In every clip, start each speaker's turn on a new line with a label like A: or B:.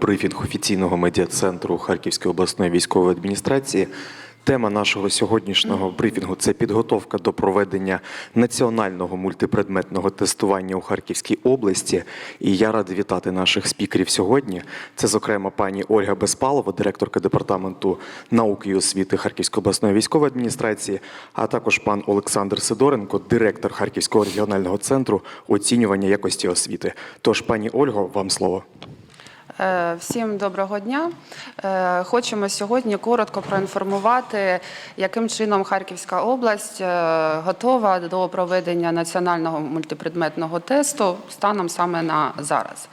A: брифінг офіційного медіа-центру Харківської обласної військової адміністрації. Тема нашого сьогоднішнього брифінгу це підготовка до проведення національного мультипредметного тестування у Харківській області. І я радий вітати наших спікерів сьогодні. Це, зокрема, пані Ольга Безпалова, директорка департаменту науки і освіти Харківської обласної військової адміністрації, а також пан Олександр Сидоренко, директор Харківського регіонального центру оцінювання якості освіти. Тож, пані Ольго, вам слово.
B: Е, Всім доброго дня. Е, Хочемо сьогодні коротко проінформувати, яким чином Харківська область е, готова до проведення національного мультипредметного тесту станом саме на зараз.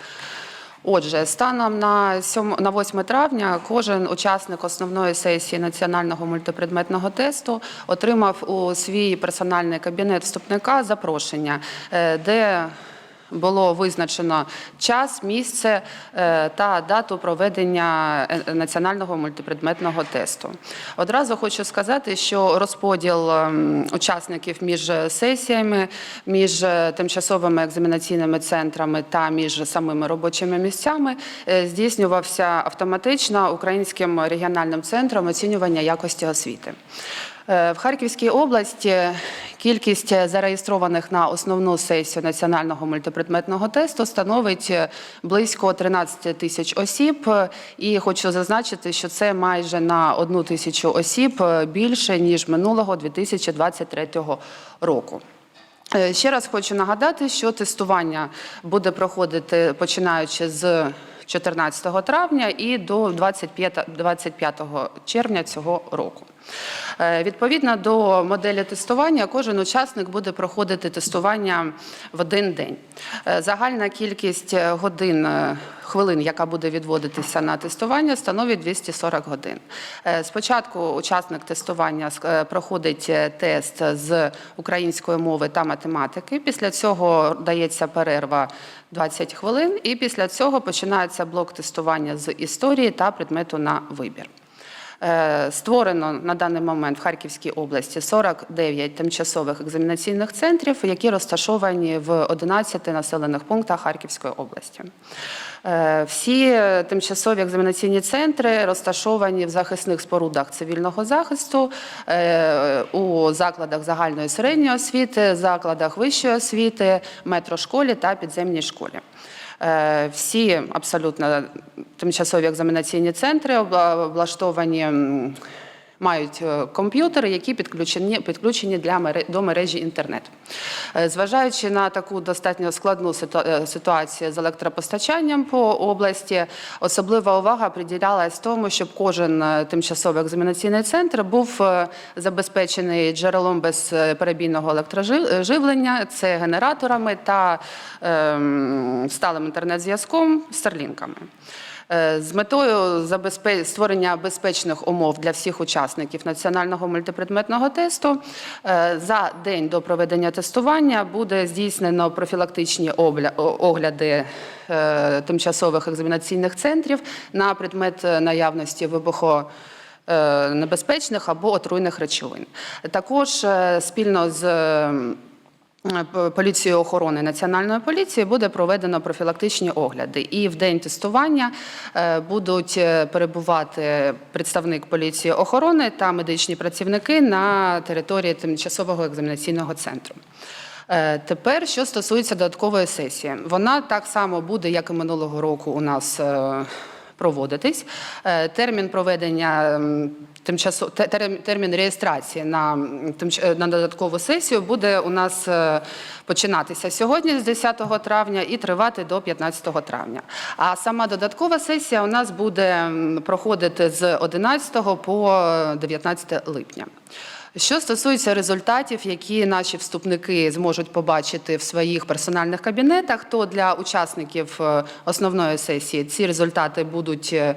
B: Отже, станом на 7, на 8 травня кожен учасник основної сесії національного мультипредметного тесту отримав у свій персональний кабінет вступника запрошення, де було визначено час, місце е, та дату проведення е, національного мультипредметного тесту. Одразу хочу сказати, що розподіл ем, учасників між сесіями, між е, тимчасовими екзаменаційними центрами та між самими робочими місцями здійснювався автоматично Українським регіональним центром оцінювання якості освіти. В Харківській області кількість зареєстрованих на основну сесію національного мультипредметного тесту становить е, близько 13 тисяч осіб. Е, І хочу зазначити, що це майже на одну тисячу осіб е, більше ніж минулого 2023 року. Е, Ще раз хочу нагадати, що тестування буде проходити починаючи з 14 травня і до 25 25 червня цього року. Е, Відповідно до моделі тестування, кожен учасник буде проходити тестування в один день. Е, Загальна кількість е, годин хвилин, яка буде відводитися на тестування, становить 240 годин. Е, Спочатку учасник тестування е, проходить е, тест з української мови та математики. Після цього дається перерва 20 хвилин, і після цього починається блок тестування з історії та предмету на вибір. Створено на даний момент в Харківській області 49 тимчасових екзаменаційних центрів, які розташовані в 11 населених пунктах Харківської області. Е, Всі тимчасові екзаменаційні центри розташовані в захисних спорудах цивільного захисту, е, у закладах загальної середньої освіти, закладах вищої освіти, метрошколі та підземній школі. Е, Всі абсолютно тимчасові екзаменаційні центри облаштовані. Мають е, комп'ютери, які підключені, підключені для до мережі інтернет. Е, Зважаючи на таку достатньо складну е, ситуацію з електропостачанням по області, особлива увага приділялась тому, щоб кожен тимчасовий екзаменаційний центр був забезпечений джерелом безперебійного електроживлення, це генераторами та ем, сталим інтернет-зв'язком старлінками. Е, З метою створення безпечних умов для всіх учасників національного мультипредметного тесту е, за день до проведення тестування буде здійснено профілактичні огляди е, тимчасових екзаменаційних центрів на предмет наявності вибухо небезпечних або отруйних речовин. Також спільно з Поліцією охорони національної поліції буде проведено профілактичні огляди. І в день тестування е, будуть е, перебувати представник поліції охорони та медичні працівники на території тимчасового екзаменаційного центру. Е, Тепер, що стосується додаткової сесії, вона так само буде, як і минулого року, у нас е, проводитись. Е, Термін проведення термін реєстрації на, е, на додаткову сесію буде у нас е, починатися сьогодні з 10 травня і тривати до 15 травня. А сама додаткова сесія у нас буде проходити з 11 по 19 липня. Що стосується результатів, які наші вступники зможуть побачити в своїх персональних кабінетах, то для учасників е, основної сесії ці результати будуть е,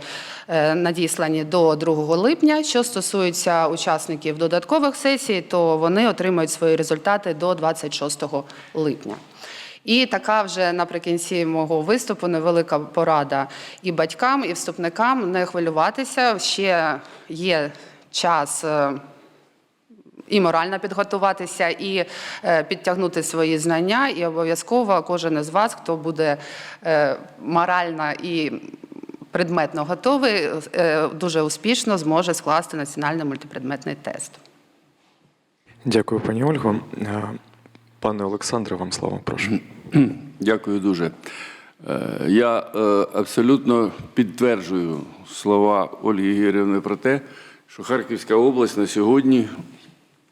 B: е, надіслані до 2 липня. Що стосується учасників додаткових сесій, то вони отримають свої результати до 26 липня. І така вже наприкінці мого виступу невелика порада і батькам, і вступникам не хвилюватися. Ще є час. І морально підготуватися, і е, підтягнути свої знання. І обов'язково кожен із вас, хто буде е, морально і предметно готовий, е, дуже успішно зможе скласти національний мультипредметний тест.
A: Дякую, пані Ольго. Пане Олександре, вам слово, прошу.
C: Дякую дуже. Я абсолютно підтверджую слова Ольги Ігорівни про те, що Харківська область на сьогодні,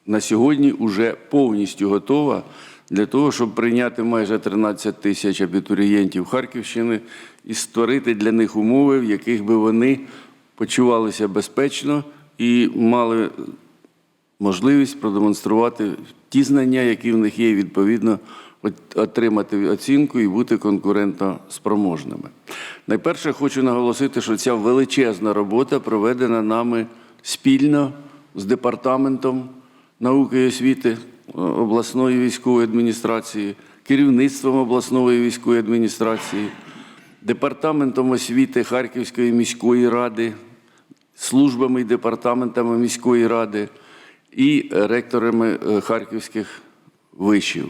C: на сьогодні вже повністю готова для того, щоб прийняти майже 13 тисяч абітурієнтів Харківщини і створити для них умови, в яких би вони почувалися безпечно і мали можливість продемонструвати ті знання, які в них є, відповідно отримати оцінку і бути конкурентно спроможними. Найперше хочу наголосити, що ця величезна робота проведена нами спільно з департаментом науки і освіти обласної військової адміністрації, керівництвом обласної військової адміністрації, департаментом освіти Харківської міської ради, службами і департаментами міської ради і ректорами е, харківських вишів.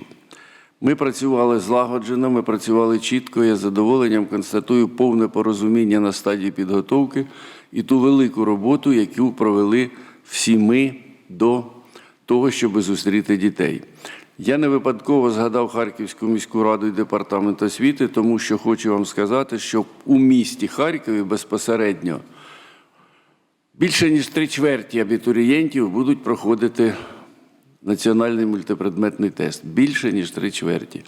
C: Ми працювали злагоджено, ми працювали чітко. Я з задоволенням констатую повне порозуміння на стадії підготовки і ту велику роботу, яку провели всі ми до того, щоб зустріти дітей. Я не випадково згадав Харківську міську раду і департамент освіти, тому що хочу вам сказати, що у місті Харкові безпосередньо Більше ніж три чверті абітурієнтів будуть проходити національний мультипредметний тест. Більше ніж три чверті.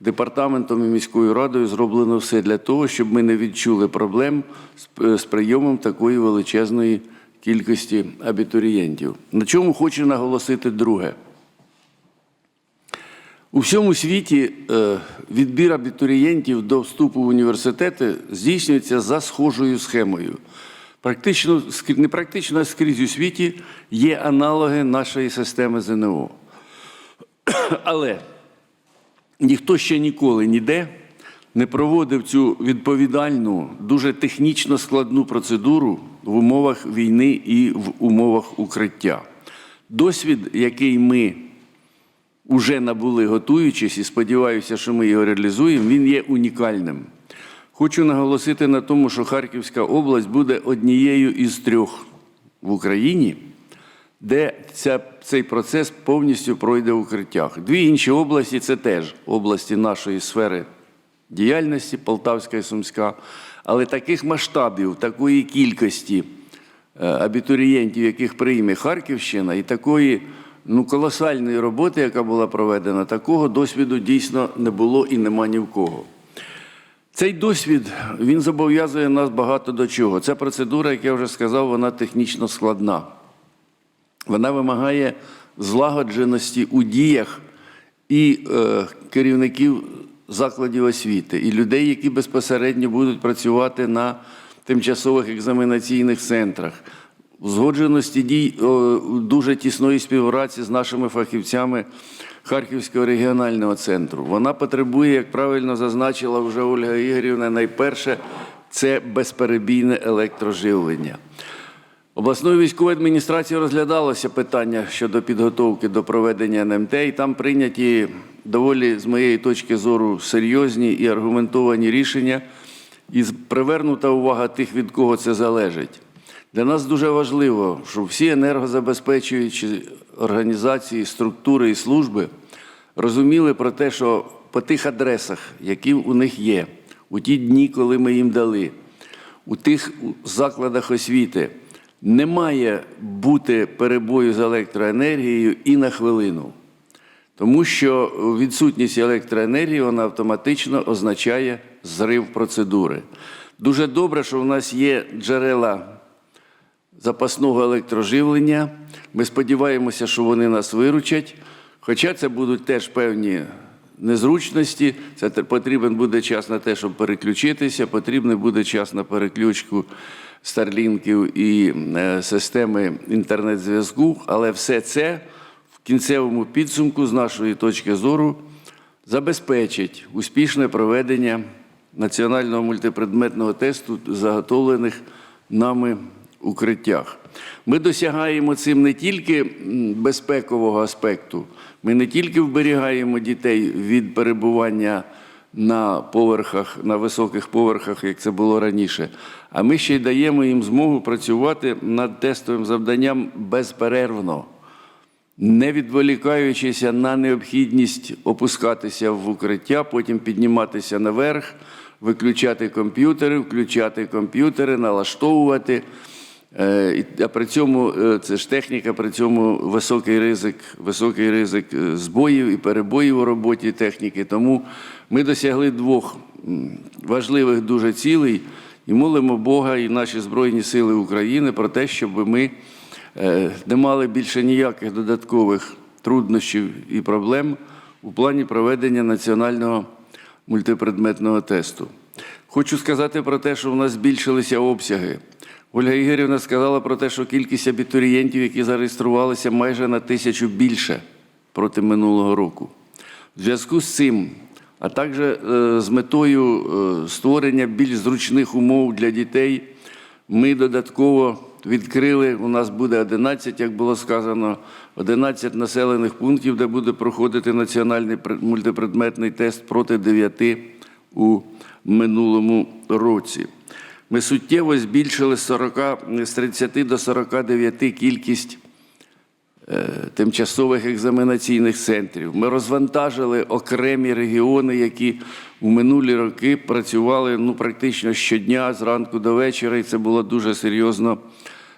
C: Департаментом і міською радою зроблено все для того, щоб ми не відчули проблем з- з прийомом такої величезної кількості абітурієнтів. На чому хочу наголосити друге. У всьому світі е, відбір абітурієнтів до вступу в університети здійснюється за схожою схемою. Практично, не практично, а скрізь у світі є аналоги нашої системи ЗНО. Але ніхто ще ніколи ніде не проводив цю відповідальну, дуже технічно складну процедуру в умовах війни і в умовах укриття. Досвід, який ми уже набули готуючись, і сподіваюся, що ми його реалізуємо, він є унікальним. Хочу наголосити на тому, що Харківська область буде однією із трьох в Україні, де ця, цей процес повністю пройде в укриттях. Дві інші області це теж області нашої сфери діяльності, Полтавська і Сумська, але таких масштабів, такої кількості е, абітурієнтів, яких прийме Харківщина, і такої ну, колосальної роботи, яка була проведена, такого досвіду дійсно не було і нема ні в кого. Цей досвід він зобов'язує нас багато до чого. Ця процедура, як я вже сказав, вона технічно складна. Вона вимагає злагодженості у діях і е, керівників закладів освіти, і людей, які безпосередньо будуть працювати на тимчасових екзаменаційних центрах, узгодженості дій дуже тісної співпраці з нашими фахівцями Харківського регіонального центру. Вона потребує, як правильно зазначила вже Ольга Ігорівна, найперше це безперебійне електроживлення. Обласною військовою адміністрацією розглядалося питання щодо підготовки до проведення НМТ, і там прийняті доволі, з моєї точки зору, серйозні і аргументовані рішення, і привернута увага тих, від кого це залежить. Для нас дуже важливо, щоб всі енергозабезпечуючі організації, структури і служби розуміли про те, що по тих адресах, які у них є, у ті дні, коли ми їм дали, у тих закладах освіти не має бути перебою з електроенергією і на хвилину. Тому що відсутність електроенергії вона автоматично означає зрив процедури. Дуже добре, що в нас є джерела запасного електроживлення. Ми сподіваємося, що вони нас виручать. Хоча це будуть теж певні незручності, це потрібен буде час на те, щоб переключитися, потрібен буде час на переключку старлінків і е, системи інтернет-зв'язку, але все це в кінцевому підсумку, з нашої точки зору, забезпечить успішне проведення національного мультипредметного тесту, заготовлених нами укриттях. Ми досягаємо цим не тільки безпекового аспекту, ми не тільки вберігаємо дітей від перебування на поверхах, на високих поверхах, як це було раніше. А ми ще й даємо їм змогу працювати над тестовим завданням безперервно не відволікаючися на необхідність опускатися в укриття, потім підніматися наверх, виключати комп'ютери, включати комп'ютери, налаштовувати. Е, А при цьому е, це ж техніка, при цьому високий ризик, високий ризик е, збоїв і перебоїв у роботі техніки. Тому ми досягли двох важливих дуже цілей і молимо Бога і наші Збройні Сили України про те, щоб ми не мали більше ніяких додаткових труднощів і проблем у плані проведення національного мультипредметного тесту. Хочу сказати про те, що в нас збільшилися обсяги. Ольга Ігорівна сказала про те, що кількість абітурієнтів, які зареєструвалися, майже на тисячу більше проти минулого року. В зв'язку з цим, а також е, з метою е, створення більш зручних умов для дітей, ми додатково відкрили, у нас буде 11, як було сказано, 11 населених пунктів, де буде проходити національний пред- мультипредметний тест проти 9 у минулому році. Ми суттєво збільшили з 40, з 30 до 49 кількість е, тимчасових екзаменаційних центрів. Ми розвантажили окремі регіони, які у минулі роки працювали ну, практично щодня зранку до вечора, і це було дуже серйозно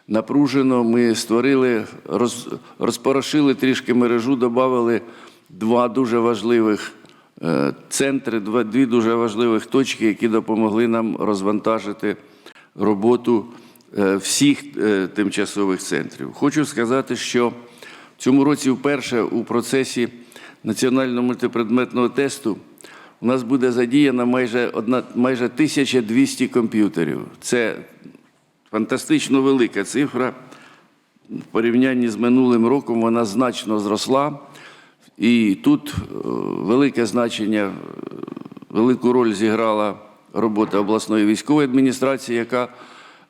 C: напружено. Ми створили, роз, розпорошили трішки мережу, додали два дуже важливих центри, дві дуже важливих точки, які допомогли нам розвантажити роботу е, всіх е, тимчасових центрів. Хочу сказати, що в цьому році вперше у процесі національного мультипредметного тесту у нас буде задіяно майже 1200 комп'ютерів. Це фантастично велика цифра. В порівнянні з минулим роком вона значно зросла. І тут е, велике значення, е, велику роль зіграла робота обласної військової адміністрації, яка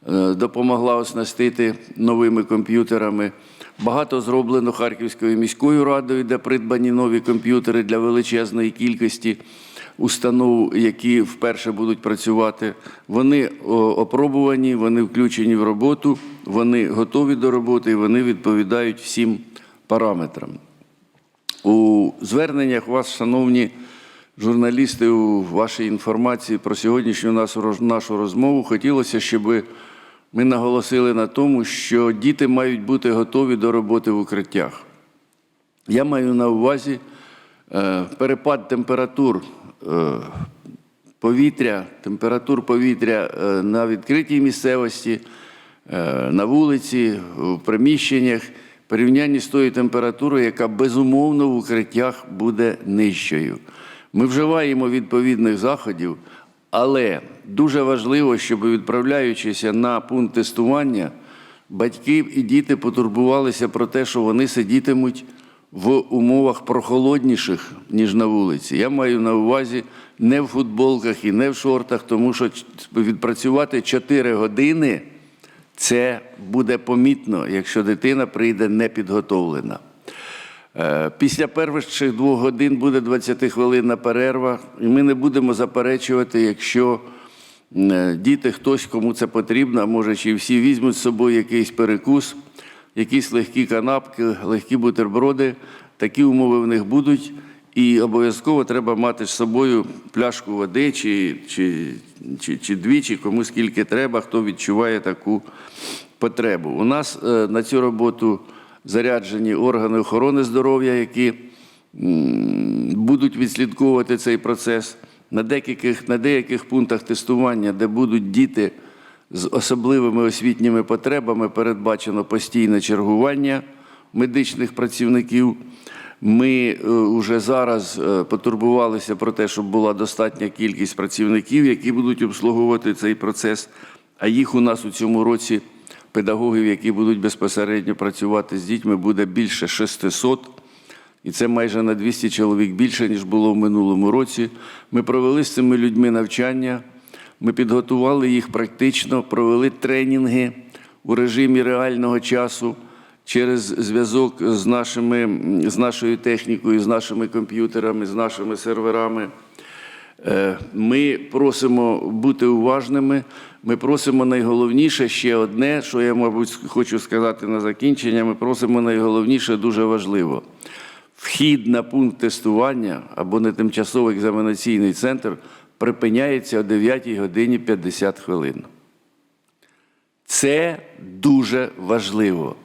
C: е, допомогла оснастити новими комп'ютерами. Багато зроблено Харківською міською радою, де придбані нові комп'ютери для величезної кількості установ, які вперше будуть працювати. Вони опробувані, вони включені в роботу, вони готові до роботи і вони відповідають всім параметрам. У зверненнях вас, шановні журналісти, у вашій інформації про сьогоднішню нашу розмову хотілося, щоб ми наголосили на тому, що діти мають бути готові до роботи в укриттях. Я маю на увазі е, перепад температур е, повітря, температур повітря е, на відкритій місцевості, на вулиці, в приміщеннях, порівнянні з тою температурою, яка безумовно в укриттях буде нижчою. Ми вживаємо відповідних заходів, але дуже важливо, щоб відправляючися на пункт тестування, батьки і діти потурбувалися про те, що вони сидітимуть в умовах прохолодніших, ніж на вулиці. Я маю на увазі не в футболках і не в шортах, тому що відпрацювати 4 години це буде помітно, якщо дитина прийде непідготовлена. Е, Після перших двох годин буде 20-хвилинна перерва, і ми не будемо заперечувати, якщо е, діти, хтось, кому це потрібно, може чи всі візьмуть з собою якийсь перекус, якісь легкі канапки, легкі бутерброди. Такі умови в них будуть. І обов'язково треба мати з собою пляшку води чи, чи, чи, чи дві, чи кому скільки треба, хто відчуває таку потребу. У нас е, на цю роботу заряджені органи охорони здоров'я, які будуть відслідковувати цей процес. На деяких, на деяких пунктах тестування, де будуть діти з особливими освітніми потребами, передбачено постійне чергування медичних працівників. Ми вже зараз е, потурбувалися про те, щоб була достатня кількість працівників, які будуть обслуговувати цей процес. А їх у нас у цьому році педагогів, які будуть безпосередньо працювати з дітьми, буде більше 600. І це майже на 200 чоловік більше, ніж було в минулому році. Ми провели з цими людьми навчання, ми підготували їх практично, провели тренінги у режимі реального часу через зв'язок з, нашими, з нашою технікою, з нашими комп'ютерами, з нашими серверами. Е, Ми просимо бути уважними. Ми просимо найголовніше ще одне, що я, мабуть, хочу сказати на закінчення. Ми просимо найголовніше дуже важливо. Вхід на пункт тестування або на тимчасовий екзаменаційний центр припиняється о 9 годині 50 хвилин. Це дуже важливо.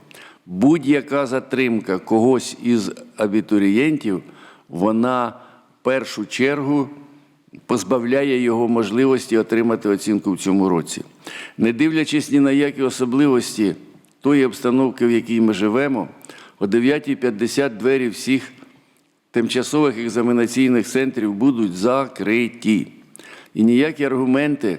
C: Будь-яка затримка когось із абітурієнтів, вона в першу чергу позбавляє його можливості отримати оцінку в цьому році. Не дивлячись ні на які особливості тої обстановки, в якій ми живемо, о 9.50 двері всіх тимчасових екзаменаційних центрів будуть закриті. І ніякі аргументи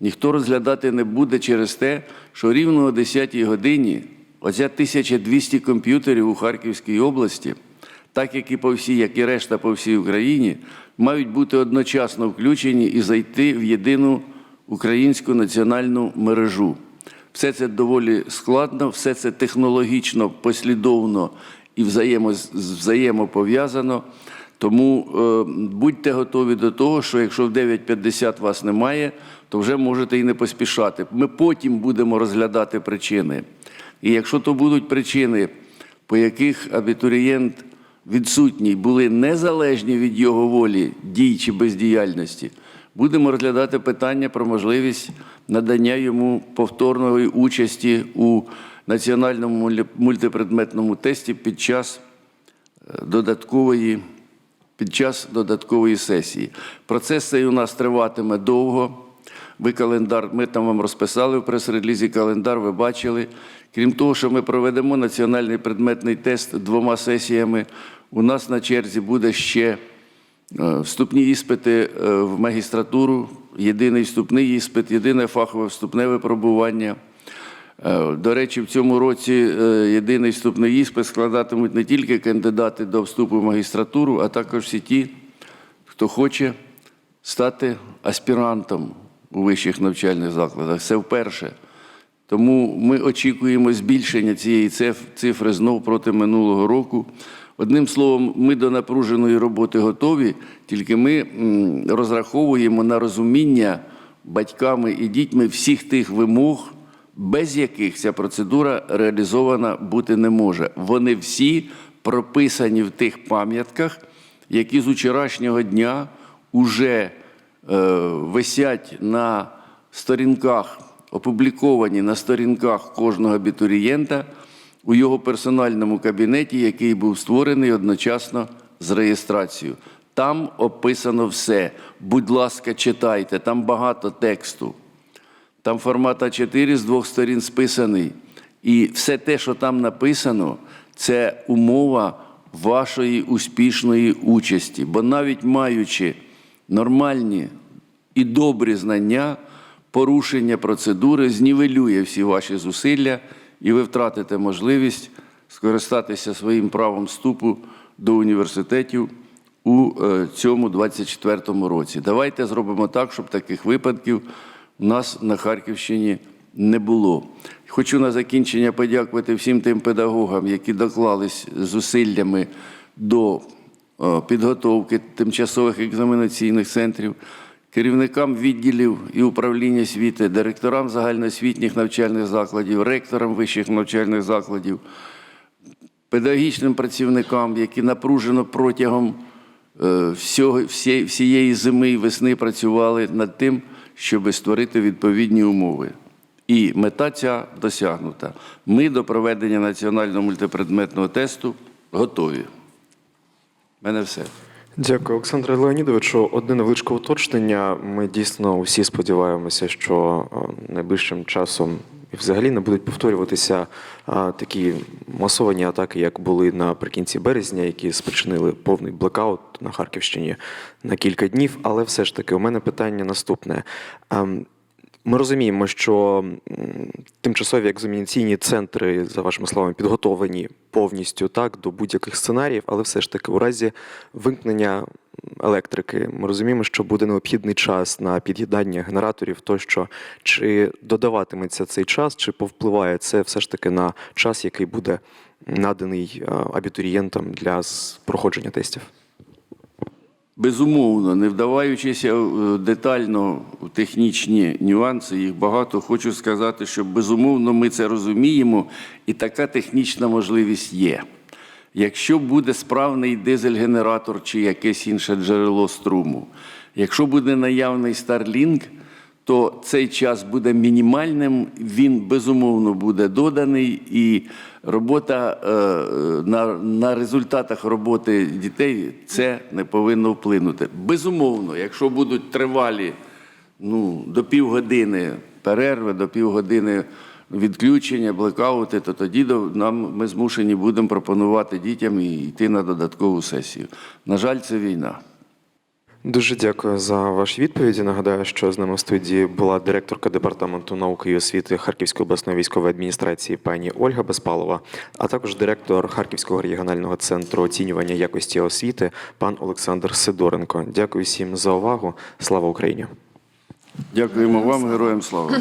C: ніхто розглядати не буде через те, що рівно о 10 годині оця 1200 комп'ютерів у Харківській області, так як і по всій, як і решта по всій Україні, мають бути одночасно включені і зайти в єдину українську національну мережу. Все це доволі складно, все це технологічно, послідовно і взаємо, взаємопов'язано. Тому е, будьте готові до того, що якщо в 9.50 вас немає, то вже можете і не поспішати. Ми потім будемо розглядати причини. І якщо то будуть причини, по яких абітурієнт відсутній були незалежні від його волі, дій чи бездіяльності, будемо розглядати питання про можливість надання йому повторної участі у національному мультипредметному тесті під час е, додаткової, під час додаткової сесії. Процес цей у нас триватиме довго. Ви календар, ми там вам розписали в прес-релізі календар, ви бачили. Крім того, що ми проведемо національний предметний тест двома сесіями, у нас на черзі буде ще е, вступні іспити е, в магістратуру, єдиний вступний іспит, єдине фахове вступне випробування. Е, До речі, в цьому році єдиний вступний іспит складатимуть не тільки кандидати до вступу в магістратуру, а також всі ті, хто хоче стати аспірантом у вищих навчальних закладах. Це вперше. Тому ми очікуємо збільшення цієї цифри знов проти минулого року. Одним словом, ми до напруженої роботи готові, тільки ми розраховуємо на розуміння батьками і дітьми всіх тих вимог, без яких ця процедура реалізована бути не може. Вони всі прописані в тих пам'ятках, які з вчорашнього дня уже висять на сторінках, опубліковані на сторінках кожного абітурієнта у його персональному кабінеті, який був створений одночасно з реєстрацією. Там описано все. Будь ласка, читайте, там багато тексту. Там формат А4 з двох сторін списаний. І все те, що там написано, це умова вашої успішної участі. Бо навіть маючи нормальні і добрі знання, порушення процедури знівелює всі ваші зусилля, і ви втратите можливість скористатися своїм правом вступу до університетів у е, цьому 24-му році. Давайте зробимо так, щоб таких випадків у нас на Харківщині не було. Хочу на закінчення подякувати всім тим педагогам, які доклались зусиллями до підготовки тимчасових екзаменаційних центрів, керівникам відділів і управління освіти, директорам загальноосвітніх навчальних закладів, ректорам вищих навчальних закладів, педагогічним працівникам, які напружено протягом е, всього, всієї зими і весни працювали над тим, щоб створити відповідні умови. І мета ця досягнута. Ми до проведення національного мультипредметного тесту готові. Мене все.
A: Дякую, Олександре Леонідовичу. Одне невеличке уточнення. Ми дійсно усі сподіваємося, що е, найближчим часом і взагалі не будуть повторюватися такі масовані атаки, як були наприкінці березня, які спричинили повний блекаут на Харківщині на кілька днів. Але все ж таки, у мене питання наступне. Ми розуміємо, що тимчасові екзамінаційні центри, за вашими словами, підготовлені повністю так до будь-яких сценаріїв, але все ж таки, у разі вимкнення електрики, ми розуміємо, що буде необхідний час на під'єднання генераторів, тощо чи додаватиметься цей час, чи повпливає це все ж таки на час, який буде наданий е, абітурієнтам для проходження тестів?
C: Безумовно, не вдаваючися е, детально у технічні нюанси, їх багато, хочу сказати, що безумовно ми це розуміємо, і така технічна можливість є. Якщо буде справний дизель-генератор чи якесь інше джерело струму, якщо буде наявний Starlink, то цей час буде мінімальним, він безумовно буде доданий, і робота е, на, на результатах роботи дітей це не повинно вплинути. Безумовно, якщо будуть тривалі ну, до півгодини перерви, до півгодини відключення, блекаути, то тоді до- нам, ми змушені будемо пропонувати дітям і йти на додаткову сесію. На жаль, це війна.
A: Дуже дякую за ваші відповіді. Нагадаю, що з нами в студії була директорка департаменту науки і освіти Харківської обласної військової адміністрації пані Ольга Безпалова, а також директор Харківського регіонального центру оцінювання якості освіти пан Олександр Сидоренко. Дякую всім за увагу. Слава Україні!
C: Дякуємо вам, героям слава.